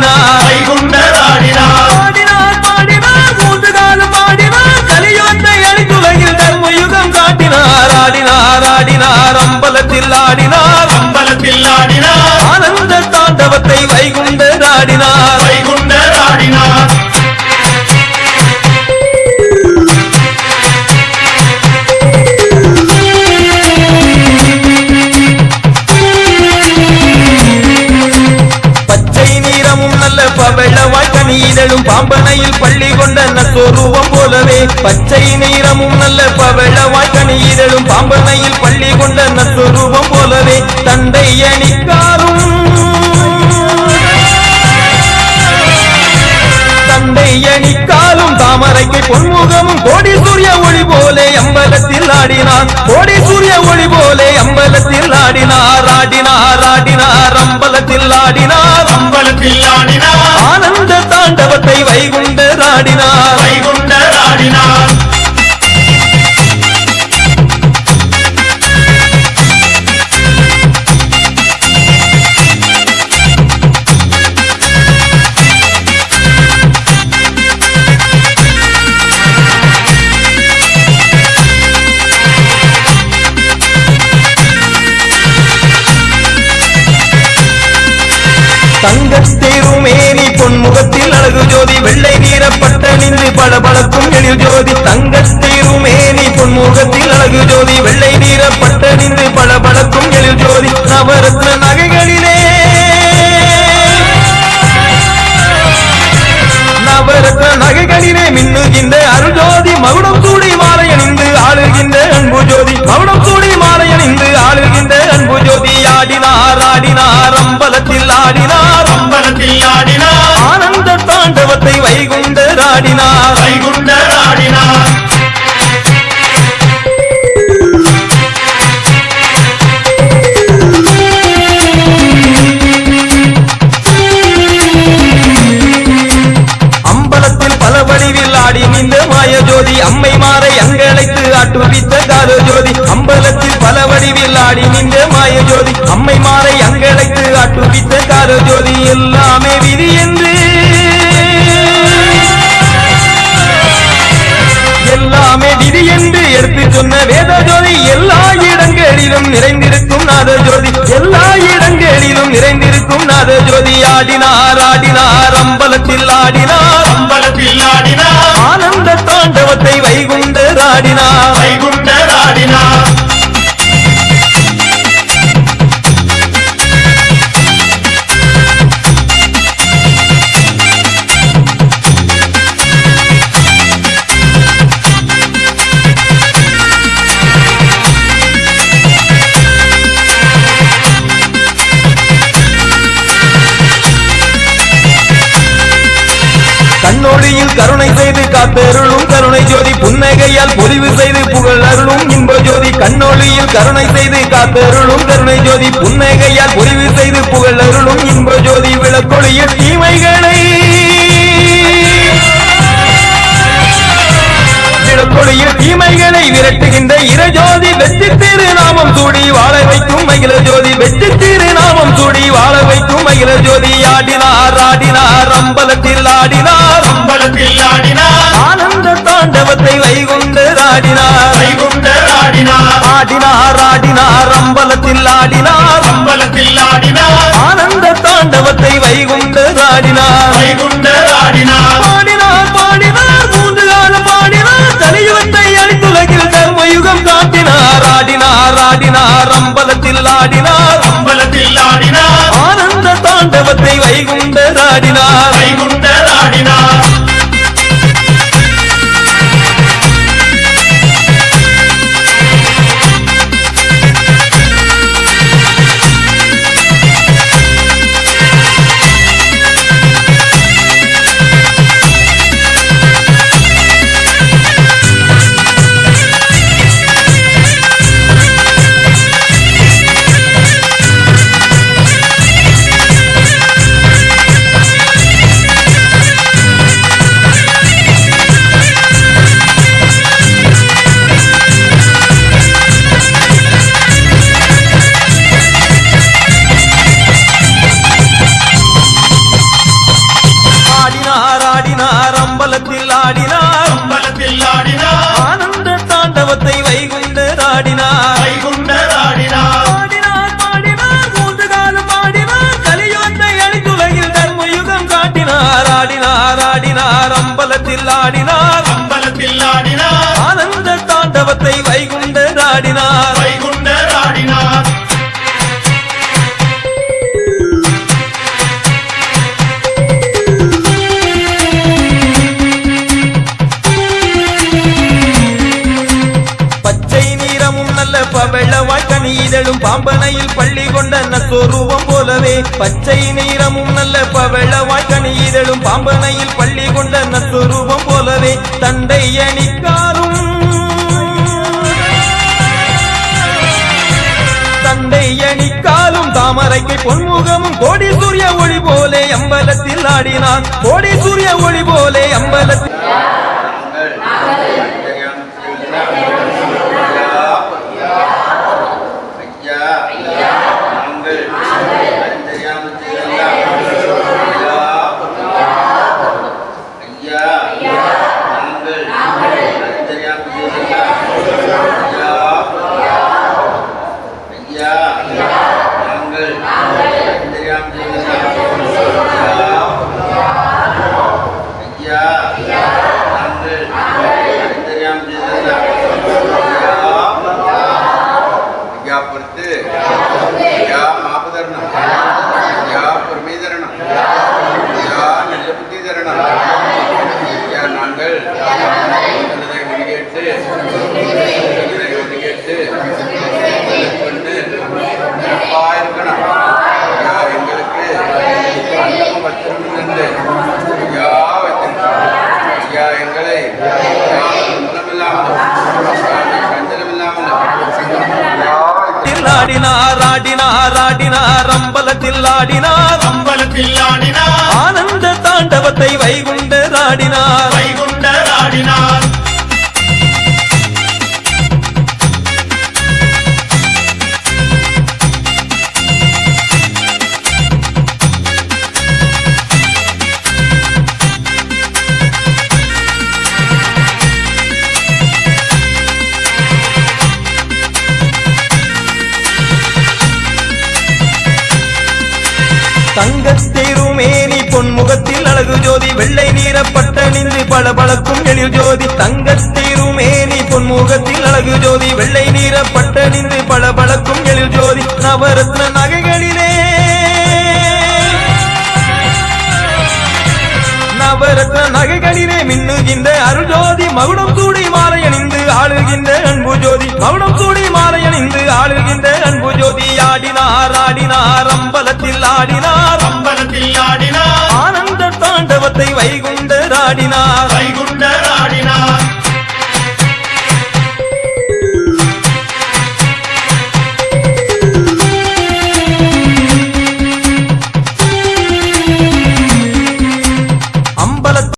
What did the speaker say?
வைகுண்டர் அணிக்காரும் தந்தை அணிக்காலும் தாமரைக்கு பொன்முகமும் கோடி சூரிய ஒளி போலே அம்பலத்தில் ஆடினான். கோடி சூரிய ஒளி போலே அம்பலத்தில் ஆடினார் ஆடினார் ஆடினார் அம்பலத்தில் ஆடினார் அம்பலத்தில் ஆடினார். ஆனந்த தாண்டவத்தை வைகுண்டர் ஆடினார். வைகுண்டர் ஆடினார். பளபளக்கும் எழில் ஜோதி தங்கத்தேருமேனி பொன்முகத்தில் அழகு ஜோதி வெள்ளை ஆட்டுவித்த கால ஜோதி எல்லாமே விதி என்று. எல்லாமே விதி என்று எடுத்து சொன்ன வேத ஜோதி எல்லா இடங்களிலும் நிறைந்திருக்கும் நாத ஜோதி. எல்லா இடங்களிலும் நிறைந்திருக்கும் நாத ஜோதி. ஆடினார் ஆடினார் அம்பலத்தில் ஆடினார். அம்பலத்தில் ஆடினார். ஆனந்த தாண்டவத்தை வைகுண்டர் ஆடினார். புன்னகையால் பொதிவு செய்து புகழ் அருளும் இன்ப ஜோதி கண்ணொழியில் கருணை செய்து காத்தருளும் கருணை ஜோதி புன்னகையால் பொதிவு செய்து புகழ் அருளும் இன்ப ஜோதி விளக்கொழியில் தீமைகளை விளக்கொழியில் தீமைகளை விரட்டுகின்ற இரஜோதி வெற்றி திருநாமம் சூடி வாழ வைக்கும் மகிழ ஜோதி வெற்றி திருநாமம் சூடி வாழ வைக்கும் மகிழ ஜோதி ஆடினார் ஆடினார் அம்பலத்தில் ஆடினார் அம்பலத்தில் ஆடினார். ஆனந்த தாண்டவத்தை ஆடினார். ஆடினார். ஆடினார் ஆடினார் அம்பலத்தில் ஆடினார். அம்பலத்தில் ஆடினார். ஆனந்த தாண்டவத்தை வைகுண்டர் ஆடினார். வைகுண்டர் ஆடினார். அம்பலத்தில் ஆடினார். அம்பலத்தில் ஆடினார். ஆனந்த தாண்டவத்தை வைகுண்டர் ஆடினார். வைகுண்டர் ஆடினார். பச்சை நிறமும் நல்ல பவள இதழும் பாம்பனையில் பள்ளி கொண்ட போலவே பச்சை நிறமும் நல்ல பவள வாய்க்கனி பாம்பனையில் பள்ளி கொண்ட நற்சொரூபம் போலவே தண்டை அணிக்காரும். தண்டை அணிக்காலும் தாமரைக்கு பொன்முகமும் கோடி சூரிய ஒளி போலே அம்பலத்தில் ஆடினான். கோடி சூரிய ஒளி போலே அம்பலத்தில் ஆடினார் ஆடினார் ஆடினார் அம்பலத்தில் ஆடினார். அம்பலத்தில் ஆடினார். ஆனந்த தாண்டவத்தை வைகுண்டர் ஆடினார். வைகுண்டர் ஆடினார். தங்கத்திருமேனி பொன்முகத்தில் அழகு ஜோதி வெள்ளை நீரப்பட்டணிந்து பளபளக்கும் எழில் ஜோதி. தங்கத்திருமேனி பொன்முகத்தில் அழகு ஜோதி வெள்ளை நீரப்பட்டணிந்து பளபளக்கும் எழில் ஜோதி. நவரத்ன நகைகளிலே. நவரத்ன நகைகளிலே மின்னுகின்ற அருள் ஜோதி மகுடம் ஆளுகின்ற அன்பு ஜோதி. மகுடம் சூடி மாலை அணிந்து ஆளுகின்ற அன்பு ஜோதி. ஆடினார் ஆடினார் அம்பலத்தில் ஆடினார். அம்பலத்தில் ஆடினார். ஆனந்த தாண்டவத்தை வைகுண்டர் ஆடினார். வைகுண்டர் ஆடினார்.